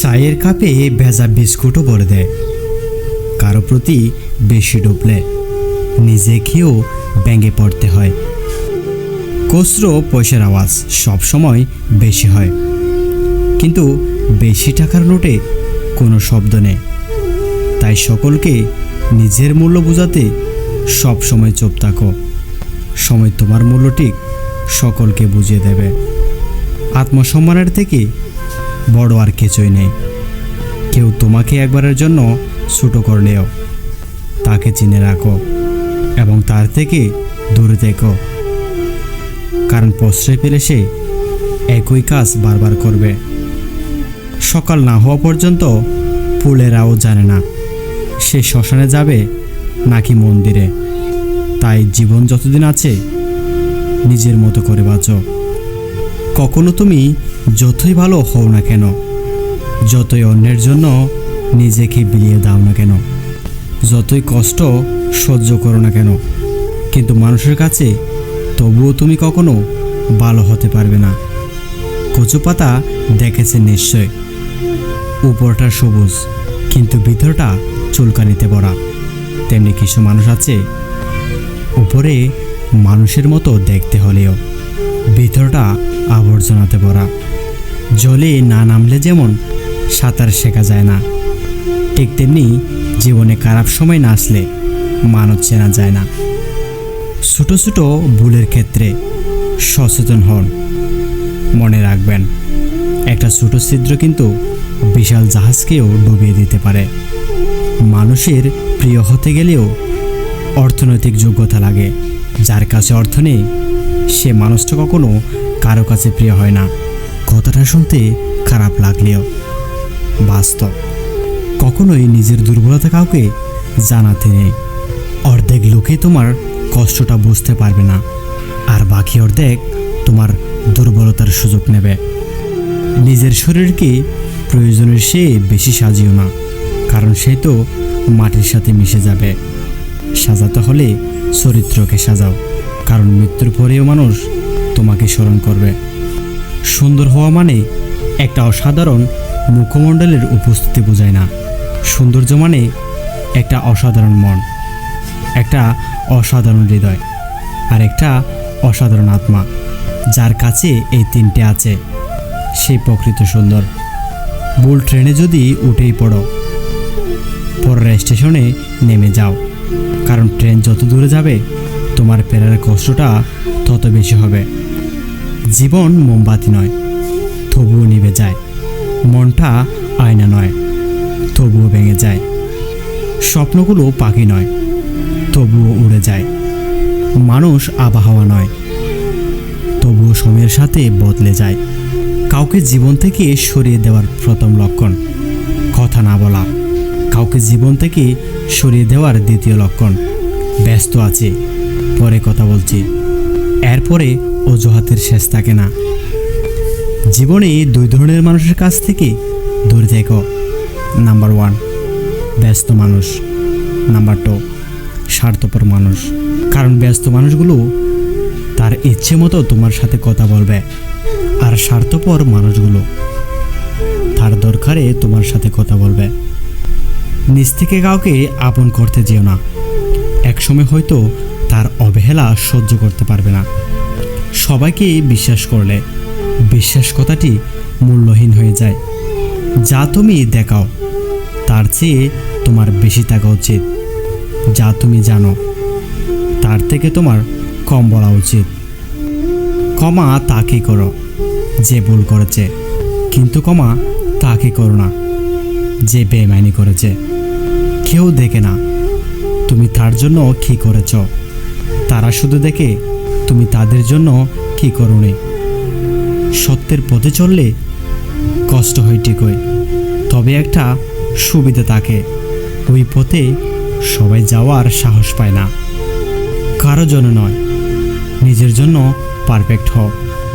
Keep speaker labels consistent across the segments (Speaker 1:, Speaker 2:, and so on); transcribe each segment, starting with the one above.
Speaker 1: চায়ের কাপে ভেজা বিস্কুটও ভরে দেয়। কারও প্রতি বেশি ডুবলে নিজে খেয়েও ব্যাঙে পড়তে হয়। খুচরো পয়সার আওয়াজ সব সময় বেশি হয়। কিন্তু বেশি টাকার নোটে কোনো শব্দ নেই। তাই সকলকে নিজের মূল্য বোঝাতে সব সময় চুপ থাকো। সময় তোমার মূল্য ঠিক সকলকে বুঝিয়ে দেবে। আত্মসম্মানের থেকে বড় আর কিছুই নেই। কেউ তোমাকে একবারের জন্য ছোটো করলেও তাকে চিনে রাখো এবং তার থেকে দূরে থেকো। কারণ প্রশ্রয় পেলে সে একই কাজ বারবার করবে। সকাল না হওয়া পর্যন্ত ফুলেরাও জানে না, সে শ্মশানে যাবে নাকি মন্দিরে। তাই জীবন যতদিন আছে, নিজের মতো করে বাঁচো। কখনো তুমি যতই ভালো হও না কেন, যতই অন্যের জন্য নিজেকে বিলিয়ে দাও না কেন, যতই কষ্ট সহ্য করো না কেন, কিন্তু মানুষের কাছে তবুও তুমি কখনো ভালো হতে পারবে না। কচু পাতা দেখেছে নিশ্চয়, উপরটা সবুজ, কিন্তু ভিতরটা চুলকানিতে ভরা। তেমনি কিছু মানুষ আছে, উপরে মানুষের মতো দেখতে হলেও। ভিতরটা আবর্জনাতে ভরা। জলে না নামলে যেমন সাঁতার শেখা যায় না, ঠিক তেমনি জীবনে খারাপ সময় না আসলে মানব চেনা যায় না। ছোটো ছোটো ভুলের ক্ষেত্রে সচেতন হন, মনে রাখবেন, একটা ছোটো ছিদ্র কিন্তু বিশাল জাহাজকেও ডুবিয়ে দিতে পারে। মানুষের প্রিয় হতে গেলেও অর্থনৈতিক যোগ্যতা লাগে, যার কাছে অর্থ নেই সে মানুষটা কখনো কারও কাছে প্রিয় হয় না। কথাটা শুনতে খারাপ লাগলেও। বাস্তব। কখনোই নিজের দুর্বলতা কাউকে জানাতে নেই। অর্ধেক লোকে তোমার কষ্টটা বুঝতে পারবে না, আর বাকি অর্ধেক তোমার দুর্বলতার সুযোগ নেবে। নিজের শরীরকে প্রয়োজনের সে বেশি সাজিও না, কারণ সে তো মাটির সাথে মিশে যাবে। সাজাতে হলে চরিত্রকে সাজাও। কারণ মৃত্যুর পরেও মানুষ তোমাকে স্মরণ করবে। সুন্দর হওয়া মানে একটা অসাধারণ মুখমণ্ডলের উপস্থিতি বোঝায় না। সৌন্দর্য মানে একটা অসাধারণ মন, একটা অসাধারণ হৃদয়, আর একটা অসাধারণ আত্মা, যার কাছে এই তিনটে আছে। সে প্রকৃত সুন্দর। মূল ট্রেনে যদি উঠেই পড়ো, পরের স্টেশনে নেমে যাও, কারণ ট্রেন যত দূরে যাবে তোমার ফেরার কষ্টটা তত বেশি হবে। জীবন মোমবাতি নয়, তবুও নিভে যায়। মনটা আয়না নয়, তবুও ভেঙে যায়। স্বপ্নগুলো পাখি নয়, তবুও উড়ে যায়। মানুষ আবহাওয়া নয়, তবুও সময়ের সাথে বদলে যায়। কাউকে জীবন থেকে সরিয়ে দেওয়ার প্রথম লক্ষণ, কথা না বলা। কাউকে জীবন থেকে সরিয়ে দেওয়ার দ্বিতীয় লক্ষণ, ব্যস্ত আছে। পরে কথা বলছি। এরপরে অজুহাতের শেষ থাকে না। জীবনে দুই ধরনের মানুষের কাছ থেকে দূরে থেকো। নাম্বার ওয়ান ব্যস্ত মানুষ। নাম্বার টু স্বার্থপর মানুষ। কারণ ব্যস্ত মানুষগুলো তার ইচ্ছে মতো তোমার সাথে কথা বলবে, আর স্বার্থপর মানুষগুলো তার দরকারে তোমার সাথে কথা বলবে। নিজ থেকে কাউকে আপন করতে যেও না। একসময় হয়তো অবহেলা সহ্য করতে পারবে না। সবাইকে বিশ্বাস করলে বিশ্বাস কথাটি মূল্যহীন হয়ে যায়। যা তুমি দেখাও, তার চেয়ে তোমার বেশি থাকা উচিত। যা তুমি জানো, তার থেকে তোমার কম বলা উচিত। ক্ষমা তাকে করো, যে ভুল করেছে, কিন্তু ক্ষমা তাকে করো না, যে বেমাইনি করেছে। কেউ দেখে না, তুমি তার জন্য কী করেছ? তারা শুধু দেখে, তুমি তাদের জন্য কী করনি? সত্যের পথে চললে কষ্ট হয় ঠিকই, তবে একটা সুবিধা থাকে, ওই পথে সবাই যাওয়ার সাহস পায় না। কারও জন্য নয়, নিজের জন্য পারফেক্ট হও।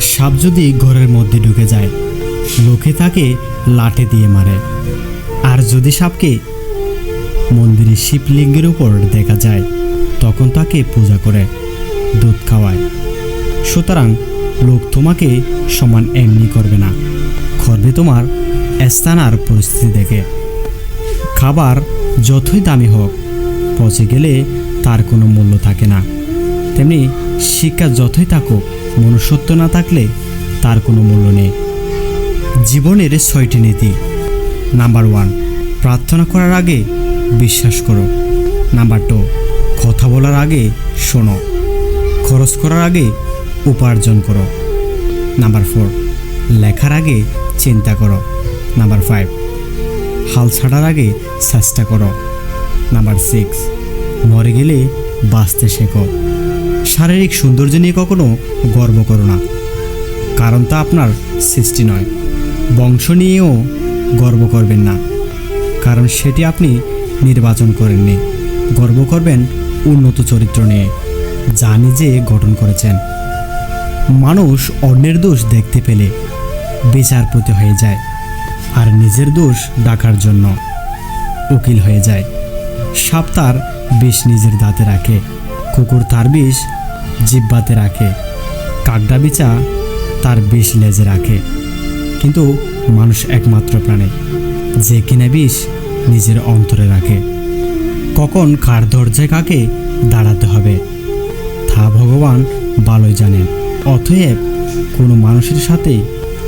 Speaker 1: সাপ যদি ঘরের মধ্যে ঢুকে যায়, লোকে তাকে লাঠি দিয়ে মারে। আর যদি সাপকে মন্দিরের শিবলিঙ্গের উপর দেখা যায়, তখন তাকে পূজা করে, দুধ খাওয়ায়। সুতরাং লোক তোমাকে সমান এমনি করবে না। করবে তোমার স্থান আর পরিস্থিতি দেখে। খাবার যতই দামি হোক, পচে গেলে তার কোনো মূল্য থাকে না। তেমনি শিক্ষা যতই থাকুক, মনুষ্যত্ব না থাকলে তার কোনো মূল্য নেই। জীবনের ছয়টি নীতি। নাম্বার ওয়ান, প্রার্থনা করার আগে বিশ্বাস করো। নাম্বার টু কথা বলার আগে শোনো। খরচ করার আগে উপার্জন করো। নাম্বার ফোর লেখার আগে চিন্তা করো। নাম্বার ফাইভ হাল ছাড়ার আগে চেষ্টা করো। নাম্বার সিক্স মরে গেলে বাঁচতে শেখো। শারীরিক সৌন্দর্য নিয়ে কখনো গর্ব করো না। কারণ তা আপনার সৃষ্টি নয়। বংশ নিয়েও গর্ব করবেন না। কারণ সেটি আপনি নির্বাচন করেননি। গর্ব করবেন উন্নত চরিত্র নিয়ে। যা নিজে গঠন করেছেন। মানুষ অন্যের দোষ দেখতে পেলে বিচারপতি হয়ে যায় আর নিজের দোষ ডাকার জন্য উকিল হয়ে যায়। সাপ তার বিষ নিজের দাঁতে রাখে, কুকুর তার বিষ জিব্বাতে রাখে, কাকডা বিচা তার বিষ লেজে রাখে। কিন্তু মানুষ একমাত্র প্রাণী, যে কিনা বিষ নিজের অন্তরে রাখে। কখন কার দরজায় কাকে দাঁড়াতে হবে, তা ভগবান ভালোই জানেন। অতএব কোনো মানুষের সাথে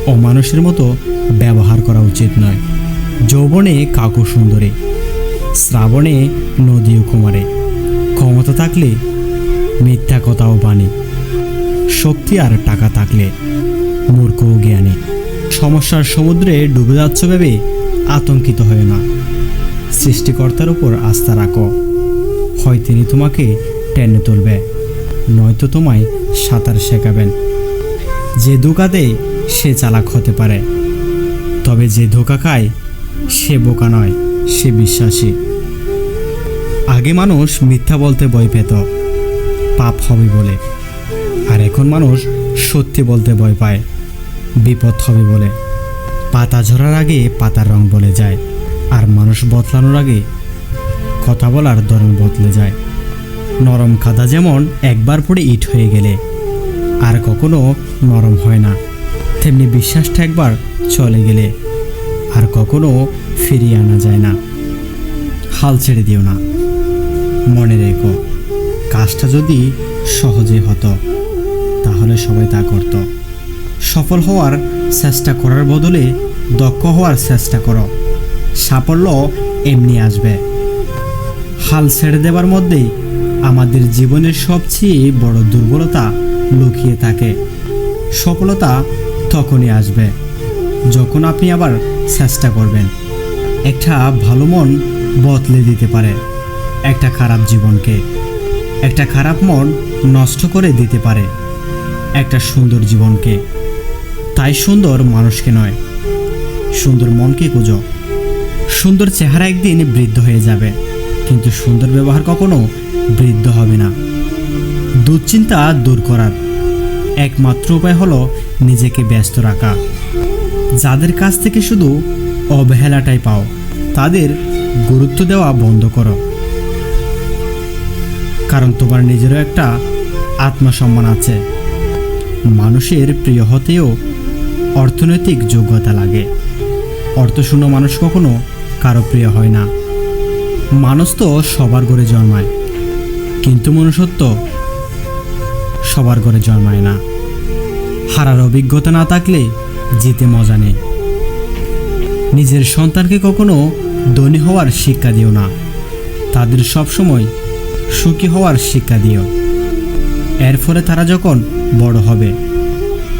Speaker 1: অমানুষের মতো ব্যবহার করা উচিত নয়। যৌবনে কাকু সুন্দরে, শ্রাবণে নদী ও কুমারে। ক্ষমতা থাকলে মিথ্যা কথাও বাণী। শক্তি আর টাকা থাকলে মূর্খ জ্ঞানী। সমস্যার সমুদ্রে ডুবে যাচ্ছ ভেবে আতঙ্কিত হয় না। সৃষ্টিকর্তার উপর আস্থা রাখো। হয় তিনি তোমাকে টেনে তুলবে, নয়তো তোমায় সাঁতার শেখাবেন। যে ধোকা দেয়, সে চালাক হতে পারে। তবে যে ধোকা খায়, সে বোকা নয়, সে বিশ্বাসী। আগে মানুষ মিথ্যা বলতে ভয় পেত, পাপ হবে বলে। আর এখন মানুষ সত্যি বলতে ভয় পায়, বিপদ হবে বলে। পাতা ঝরার আগে পাতার রং বলে যায়। আর মানুষ বদলানোর আগে কথা বলার ধরন বদলে যায়। নরম কাদা যেমন একবার পরে ইট হয়ে গেলে, আর কখনো নরম হয় না। তেমনি বিশ্বাসটা একবার চলে গেলে, আর কখনো ফিরিয়ে আনা যায় না। হাল ছেড়ে দিও না। মনে রেখো, কাজটা যদি সহজে হতো, তাহলে সবাই তা করত। সফল হওয়ার চেষ্টা করার বদলে দক্ষ হওয়ার চেষ্টা করো। সাফল্য এমনি আসবে। হাল ছেড়ে দেবার মধ্যেই আমাদের জীবনের সবচেয়ে বড় দুর্বলতা লুকিয়ে থাকে। সফলতা তখনই আসবে, যখন আপনি আবার চেষ্টা করবেন। একটা ভালো মন বদলে দিতে পারে, একটা খারাপ জীবনকে। একটা খারাপ মন নষ্ট করে দিতে পারে, একটা সুন্দর জীবনকে। তাই সুন্দর মানুষকে নয়, সুন্দর মনকে খুঁজো। সুন্দর চেহারা একদিন বৃদ্ধ হয়ে যাবে। কিন্তু সুন্দর ব্যবহার কখনো বৃদ্ধ হবে না। দুশ্চিন্তা দূর করার একমাত্র উপায় হলো নিজেকে ব্যস্ত রাখা। যাদের কাছ থেকে শুধু অবহেলাটাই পাও, তাদের গুরুত্ব দেওয়া বন্ধ করো। কারণ তোমার নিজেরও একটা আত্মসম্মান আছে। মানুষের প্রিয় হতেও অর্থনৈতিক যোগ্যতা লাগে। অর্থশূন্য মানুষ কখনো কারও প্রিয় হয় না। মানুষ তো সবার ঘরে জন্মায়, কিন্তু মনুষ্যত্ব সবার ঘরে জন্মায় না। হারার অভিজ্ঞতা না থাকলে জিতে মজা নেই। নিজের সন্তানকে কখনো ধনী হওয়ার শিক্ষা দিও না। তাদের সবসময় সুখী হওয়ার শিক্ষা দিও। এর ফলে তারা যখন বড় হবে,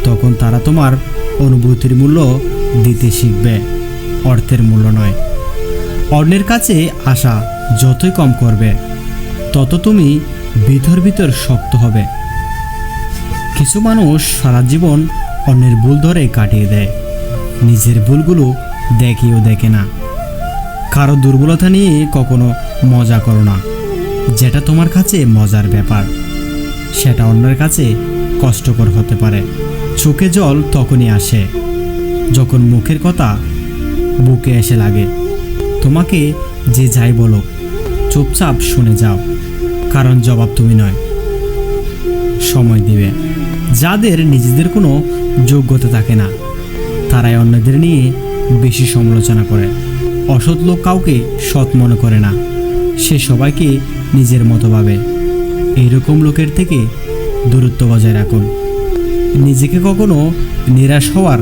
Speaker 1: তখন তারা তোমার অনুভূতির মূল্য দিতে শিখবে, অর্থের মূল্য নয়। অন্যের কাছে আশা যতই কম করবে, তত তুমি ভিতর ভিতর শক্ত হবে। কিছু মানুষ সারা জীবন অন্যের ভুল ধরে কাটিয়ে দেয়। নিজের ভুলগুলো দেখেও দেখে না। কারও দুর্বলতা নিয়ে কখনো মজা করো না। যেটা তোমার কাছে মজার ব্যাপার, সেটা অন্যের কাছে কষ্টকর হতে পারে। চোখে জল তখনই আসে, যখন মুখের কথা বুকে এসে লাগে। তোমাকে যে যাই বলো, চুপচাপ শুনে যাও, কারণ জবাব তুমি নয়। সময় দিবে। যাদের নিজেদের কোনো যোগ্যতা থাকে না, তারাই অন্যদের নিয়ে বেশি সমালোচনা করে। অসৎ লোক কাউকে সৎ মনে করে না। সে সবাইকে নিজের মতো ভাবে। এইরকম লোকের থেকে দূরত্ব বজায় রাখুন। নিজেকে কখনো নিরাশ হওয়ার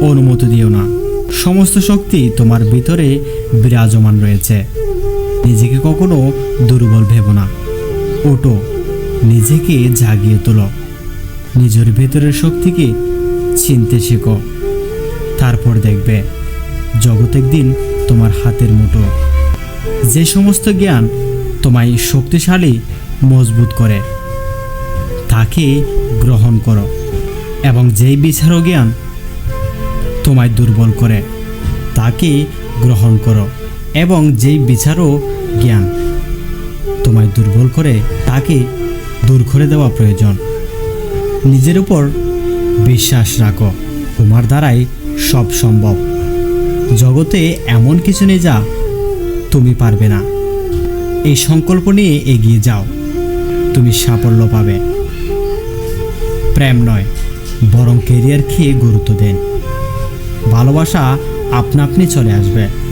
Speaker 1: অনুমতি দিও না। সমস্ত শক্তি তোমার ভিতরে বিরাজমান রয়েছে। নিজেকে কখনো দুর্বল ভেবো না। ওটো নিজেকে জাগিয়ে তোলো। নিজের ভেতরের শক্তিকে চিনতে শেখো। তারপর দেখবে, জগৎ একদিন তোমার হাতের মুঠো। যে সমস্ত জ্ঞান তোমায় শক্তিশালী, মজবুত করে, তাকে গ্রহণ করো। এবং যেই বিচারও জ্ঞান তোমায় দুর্বল করে। তাকে গ্রহণ করো এবং যেই বিচারও জ্ঞান তোমায় দুর্বল করে, তাকে দূর করে দেওয়া প্রয়োজন। নিজের উপর বিশ্বাস রাখো, তোমার দ্বারাই সব সম্ভব। জগতে এমন কিছু নেই যা তুমি পারবে না। এই সংকল্প নিয়ে এগিয়ে যাও। তুমি সাফল্য পাবে। প্রেম নয়, বরং কেরিয়ার খেয়ে গুরুত্ব দেন। ভালোবাসা আপনা আপনি চলে আসবে।